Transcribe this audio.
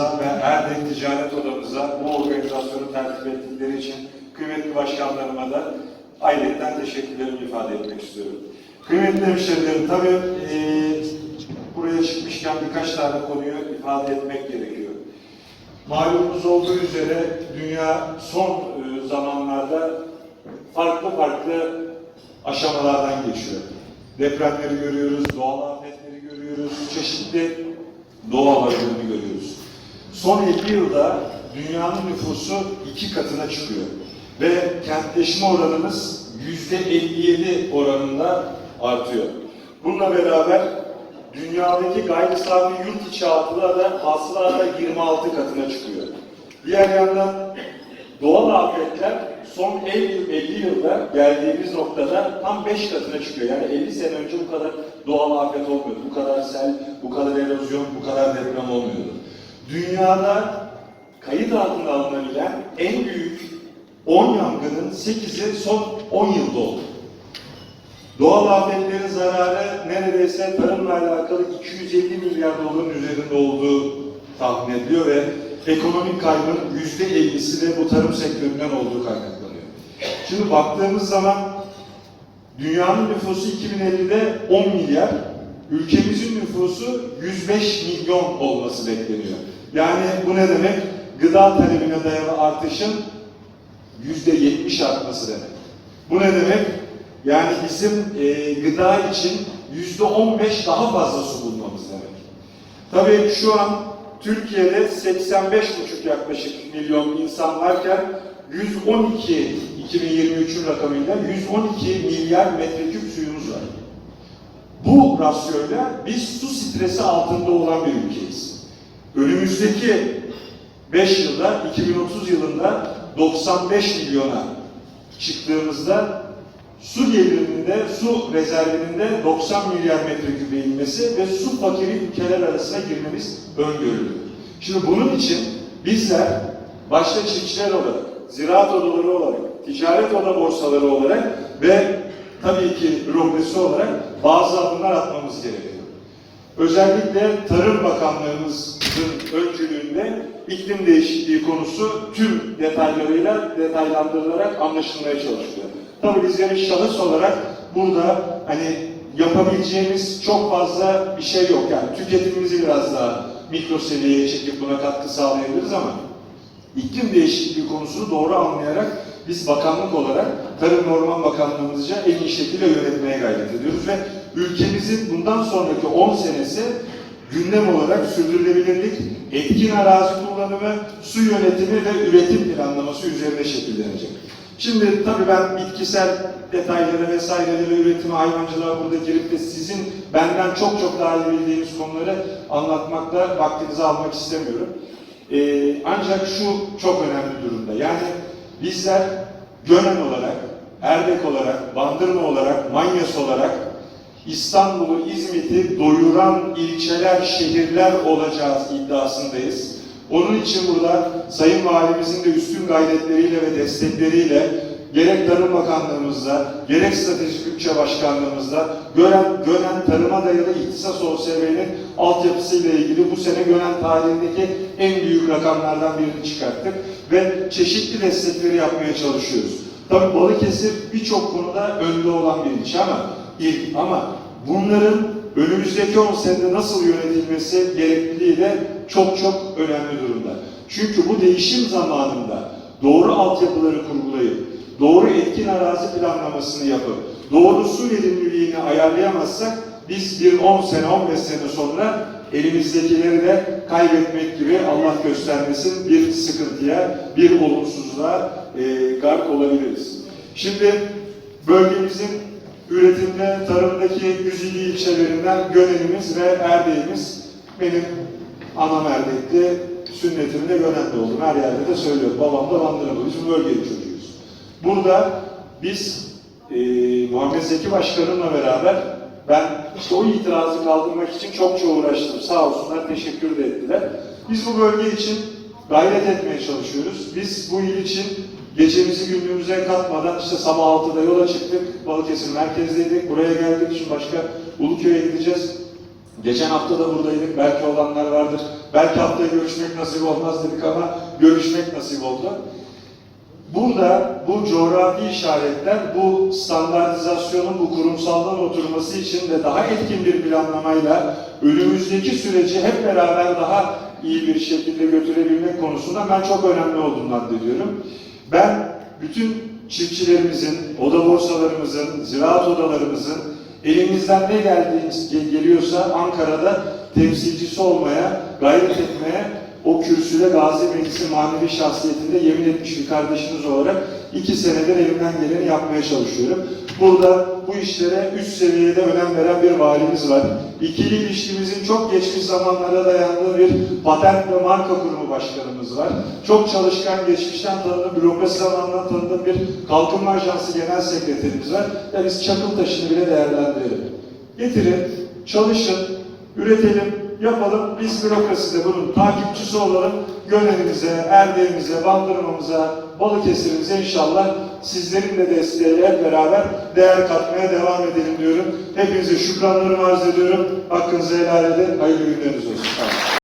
Başkanımıza ve Erdek Ticaret Odamıza bu organizasyonu tertip ettikleri için kıymetli başkanlarıma da ayrıca teşekkürlerimi ifade etmek istiyorum. Kıymetli hemşehrilerim, tabii eee, buraya çıkmışken birkaç tane konuyu ifade etmek gerekiyor. Malumunuz olduğu üzere dünya son e, zamanlarda farklı farklı aşamalardan geçiyor. Depremleri görüyoruz, doğal afetleri görüyoruz, çeşitli doğa olaylarını görüyoruz. Son 50 yılda dünyanın nüfusu iki katına çıkıyor. Ve kentleşme oranımız yüzde 57 oranında artıyor. Bununla beraber dünyadaki gayri safi yurt içi hasıla da hasıla da 26 katına çıkıyor. Diğer yandan doğal afetler son 50, 50 yılda geldiğimiz noktada tam 5 katına çıkıyor. Yani 50 sene önce bu kadar doğal afet olmuyordu. Bu kadar sel, bu kadar erozyon, bu kadar deprem olmuyordu. Dünyada kayıt altına alınabilen en büyük 10 yangının 8'i son 10 yılda oldu. Doğal afetlerin zararı neredeyse tarımla alakalı 250 milyar doların üzerinde olduğu tahmin ediliyor ve ekonomik kaybın %50'si de bu tarım sektöründen olduğu kaynaklanıyor. Şimdi baktığımız zaman dünyanın nüfusu 2050'de 10 milyar, ülkemizin nüfusu 105 milyon olması bekleniyor. Yani bu ne demek? Gıda talebine dayalı artışın %70 artması demek. Bu ne demek? Yani bizim e, gıda için yüzde 15 daha fazla su bulmamız demek. Tabii şu an Türkiye'de 85,5 yaklaşık milyon insan varken 112 2023'ün rakamıyla 112 milyar metreküp suyumuz var. Bu rasyoyla biz su stresi altında olan bir ülkeyiz. Önümüzdeki 5 yılda, 2030 yılında 95 milyona çıktığımızda su geliriminde, su rezervinde 90 milyar metrekübe inmesi ve su fakiri ülkeler arasına girmemiz öngörülüyor. Şimdi bunun için bizler başta çiftçiler olarak, ziraat odaları olarak, ticaret oda borsaları olarak ve tabii ki bürokrasi olarak bazı adımlar atmamız gerekiyor. Özellikle Tarım Bakanlığımızın öncülüğünde iklim değişikliği konusu tüm detaylarıyla detaylandırılarak anlaşılmaya çalışılıyor. Tabii bizlerin şahıs olarak burada hani yapabileceğimiz çok fazla bir şey yok. Yani tüketimimizi biraz daha mikro seviyeye çekip buna katkı sağlayabiliriz ama iklim değişikliği konusunu doğru anlayarak biz bakanlık olarak Tarım Orman Bakanlığımızca en iyi şekilde yönetmeye gayret ediyoruz ve ülkemizin bundan sonraki 10 senesi gündem olarak sürdürülebilirlik, etkin arazi kullanımı, su yönetimi ve üretim planlaması üzerine şekillenecek. Şimdi tabii ben bitkisel detayları vesaireleri, üretimi, hayvancılığa burada girip de sizin benden çok çok daha iyi bildiğiniz konuları anlatmakta vaktinizi almak istemiyorum. Ee, ancak şu çok önemli durumda. Yani bizler Gönen olarak, Erdek olarak, Bandırma olarak, Manyas olarak İstanbul'u, İzmit'i doyuran ilçeler, şehirler olacağız iddiasındayız. Onun için burada Sayın Valimizin de üstün gayretleriyle ve destekleriyle gerek Tarım Bakanlığımızda, gerek Stratejik Bütçe Başkanlığımızda Gören, Gönen Tarıma Dayalı İhtisas OSB'nin altyapısıyla ilgili bu sene Gönen tarihindeki en büyük rakamlardan birini çıkarttık ve çeşitli destekleri yapmaya çalışıyoruz. Tabii Balıkesir birçok konuda önde olan bir ilçe ama ilk ama bunların önümüzdeki 10 senede nasıl yönetilmesi gerekliliği de çok çok önemli durumda. Çünkü bu değişim zamanında doğru altyapıları kurgulayıp, doğru etkin arazi planlamasını yapıp, doğru su verimliliğini ayarlayamazsak biz bir 10 sene, 15 sene sonra elimizdekileri de kaybetmek gibi Allah göstermesin bir sıkıntıya, bir olumsuzluğa e, gark olabiliriz. Şimdi bölgemizin üretimde, tarımdaki 107 ilçelerinden Gönenimiz ve Erdek'imiz benim anam Erdek'ti, sünnetimde Gönen'de oldum. Her yerde de söylüyorum. Babam da Bandırmalı. Biz bölgenin çocuğuyuz. Burada biz e, Muhammed Zeki Başkanımla beraber ben işte o itirazı kaldırmak için çokça uğraştım. Sağ olsunlar teşekkür de ettiler. Biz bu bölge için gayret etmeye çalışıyoruz. Biz bu il için gecemizi gündüzümüze katmadan işte sabah 6'da yola çıktık. Balıkesir merkezdeydik. Buraya geldik. Şimdi başka Uluköy'e gideceğiz. Geçen hafta da buradaydık. Belki olanlar vardır. Belki haftaya görüşmek nasip olmaz dedik ama görüşmek nasip oldu. Burada bu coğrafi işaretler bu standartizasyonun bu kurumsaldan oturması için de daha etkin bir planlamayla önümüzdeki süreci hep beraber daha iyi bir şekilde götürebilmek konusunda ben çok önemli olduğunu addediyorum. Ben bütün çiftçilerimizin, oda borsalarımızın, ziraat odalarımızın elimizden ne geldiğimiz geliyorsa Ankara'da temsilcisi olmaya, gayret etmeye o kürsüde Gazi Meclisi manevi şahsiyetinde yemin etmiş bir kardeşiniz olarak iki senedir elimden geleni yapmaya çalışıyorum. Burada bu işlere üst seviyede önem veren bir valimiz var. İkili ilişkimizin çok geçmiş zamanlara dayandığı bir patent ve marka kurumu başkanımız var. Çok çalışkan, geçmişten tanıdığım, bürokrasi zamanından tanıdığım bir kalkınma ajansı genel sekreterimiz var. Ya biz çakıl taşını bile değerlendirelim. Getirin, çalışın, üretelim, yapalım. Biz bürokraside bunun takipçisi olalım. Gönelimize, Erdeğimize, Bandırmamıza, Balıkesir'imize inşallah sizlerin de desteğiyle hep beraber değer katmaya devam edelim diyorum. Hepinize şükranlarımı arz ediyorum. Hakkınızı helal edin. Hayırlı günleriniz olsun.